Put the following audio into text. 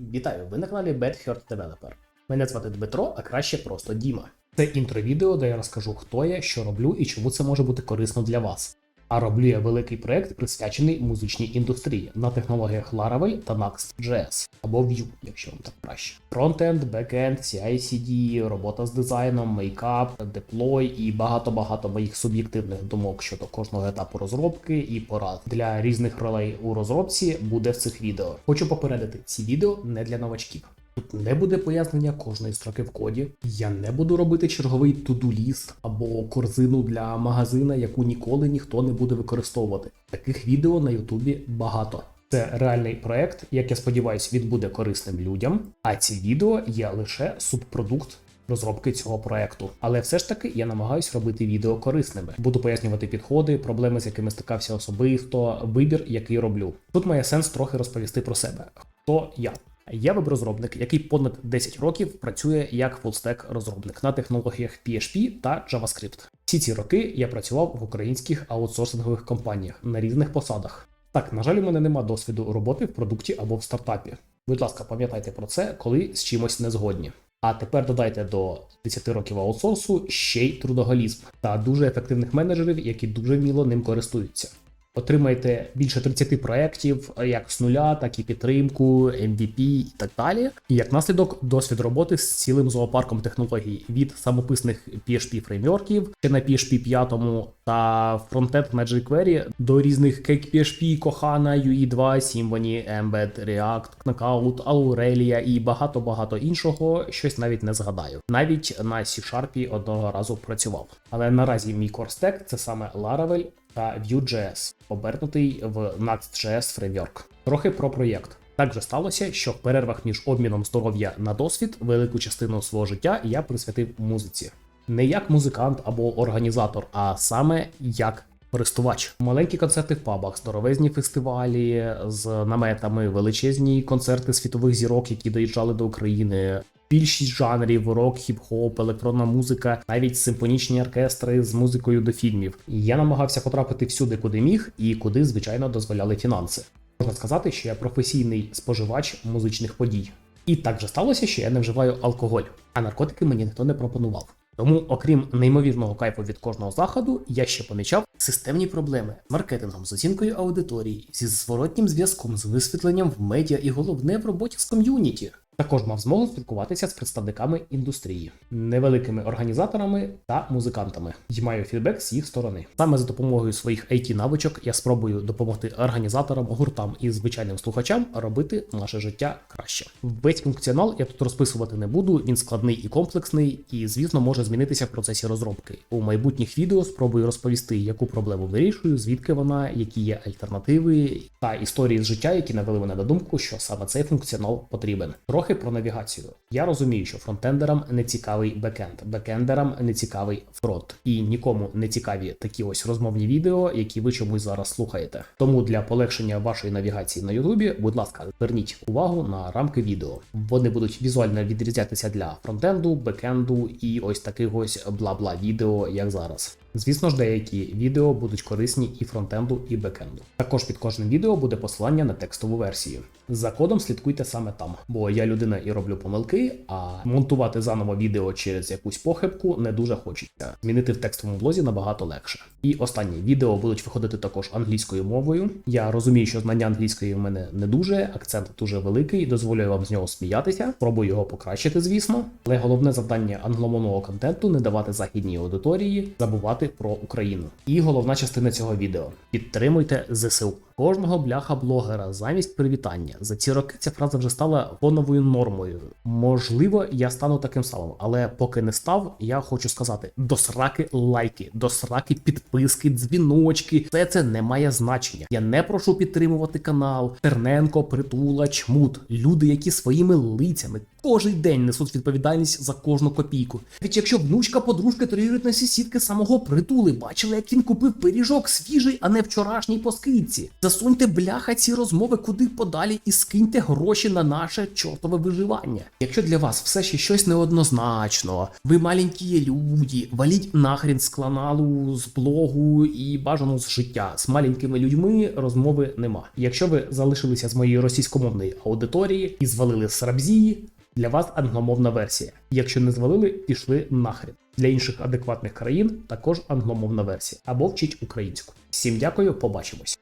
Вітаю, ви на каналі Bad Heart Developer. Мене звати Дмитро, а краще просто Діма. Це інтро-відео, де я розкажу, хто я, що роблю і чому це може бути корисно для вас. А роблю я великий проект, присвячений музичній індустрії на технологіях Laravel та Next.js або Vue, якщо вам так краще. Фронтенд, бекенд, CI/CD, робота з дизайном, мейкап, деплой і багато-багато моїх суб'єктивних думок щодо кожного етапу розробки і порад для різних ролей у розробці буде в цих відео. Хочу попередити, ці відео не для новачків. Тут не буде пояснення кожної строки в коді. Я не буду робити черговий туду-ліст або корзину для магазина, яку ніколи ніхто не буде використовувати. Таких відео на Ютубі багато. Це реальний проект, як я сподіваюся, він буде корисним людям. А ці відео є лише субпродукт розробки цього проекту. Але все ж таки я намагаюсь робити відео корисними. Буду пояснювати підходи, проблеми, з якими стикався особисто, вибір, який роблю. Тут має сенс трохи розповісти про себе. Хто я? Я веб-розробник, який понад 10 років працює як фулстек розробник на технологіях PHP та JavaScript. Всі ці роки я працював в українських аутсорсингових компаніях на різних посадах. Так, на жаль, у мене нема досвіду роботи в продукті або в стартапі. Будь ласка, пам'ятайте про це, коли з чимось не згодні. А тепер додайте до 10 років аутсорсу ще й трудоголізм та дуже ефективних менеджерів, які дуже вміло ним користуються. Отримайте більше 30 проєктів, як з нуля, так і підтримку, MVP і так далі. І як наслідок досвід роботи з цілим зоопарком технологій від самописних PHP фреймворків чи на PHP 5 та фронтенд на jQuery до різних Cake PHP, Kohana, UE2, Symfony, Embed, React, Knockout, Aurelia і багато-багато іншого, щось навіть не згадаю. Навіть на C-Sharp одного разу працював. Але наразі мій stack – це саме Laravel та Vue.js, обернутий в Next.js фреймворк. Трохи про проєкт. Так же сталося, що в перервах між обміном здоров'я на досвід велику частину свого життя я присвятив музиці. Не як музикант або організатор, а саме як користувач. Маленькі концерти в пабах, здоровезні фестивалі з наметами, величезні концерти світових зірок, які доїжджали до України. Більшість жанрів рок, хіп-хоп, електронна музика, навіть симфонічні оркестри з музикою до фільмів. Я намагався потрапити всюди, куди міг, і куди, звичайно, дозволяли фінанси. Можна сказати, що я професійний споживач музичних подій. І так же сталося, що я не вживаю алкоголь, а наркотики мені ніхто не пропонував. Тому, окрім неймовірного кайфу від кожного заходу, я ще помічав системні проблеми з маркетингом, з оцінкою аудиторії, зі зворотнім зв'язком, з висвітленням в медіа і головне в роботі з ком'юніті. Також мав змогу спілкуватися з представниками індустрії, невеликими організаторами та музикантами, і маю фідбек з їх сторони. Саме за допомогою своїх it навичок я спробую допомогти організаторам, гуртам і звичайним слухачам робити наше життя краще. Весь функціонал я тут розписувати не буду. Він складний і комплексний, і звісно може змінитися в процесі розробки. У майбутніх відео спробую розповісти, яку проблему вирішую, звідки вона, які є альтернативи та історії з життя, які навели мене на думку, що саме цей функціонал потрібен. Про навігацію. Я розумію, що фронтендерам не цікавий бекенд, бекендерам не цікавий фронт, і нікому не цікаві такі ось розмовні відео, які ви чомусь зараз слухаєте. Тому для полегшення вашої навігації на Ютубі, будь ласка, зверніть увагу на рамки відео. Вони будуть візуально відрізнятися для фронтенду, бекенду і ось таких ось бла-бла відео, як зараз. Звісно ж, деякі відео будуть корисні і фронтенду, і бекенду. Також під кожним відео буде посилання на текстову версію. За кодом слідкуйте саме там, бо я людина і роблю помилки, а монтувати заново відео через якусь похибку не дуже хочеться. Змінити в текстовому блозі набагато легше. І останні відео будуть виходити також англійською мовою. Я розумію, що знання англійської в мене не дуже, акцент дуже великий, дозволюю вам з нього сміятися. Спробую його покращити, звісно. Але головне завдання англомовного контенту не давати західній аудиторії забувати про Україну. І головна частина цього відео: підтримуйте ЗСУ. Кожного бляха-блогера замість привітання. За ці роки ця фраза вже стала фоновою нормою. Можливо, я стану таким самим, але поки не став, я хочу сказати: до сраки лайки, до сраки підписки, дзвіночки. Все це не має значення. Я не прошу підтримувати канал Терненко, Притула, Чмут. Люди, які своїми лицями кожен день несуть відповідальність за кожну копійку. Ведь якщо внучка подружки троюрідної сусідки самого притули бачила, як він купив пиріжок свіжий, а не вчорашній по скидці. Засуньте бляха ці розмови куди подалі і скиньте гроші на наше чортове виживання. Якщо для вас все ще щось неоднозначно, ви маленькі люди, валіть нахрін з каналу, з блогу і бажано з життя. З маленькими людьми розмови нема. Якщо ви залишилися з моєї російськомовної аудиторії і звалили з Рабзії, для вас англомовна версія. Якщо не звалили, пішли нахрен. Для інших адекватних країн також англомовна версія або вчіть українську. Всім дякую, побачимось.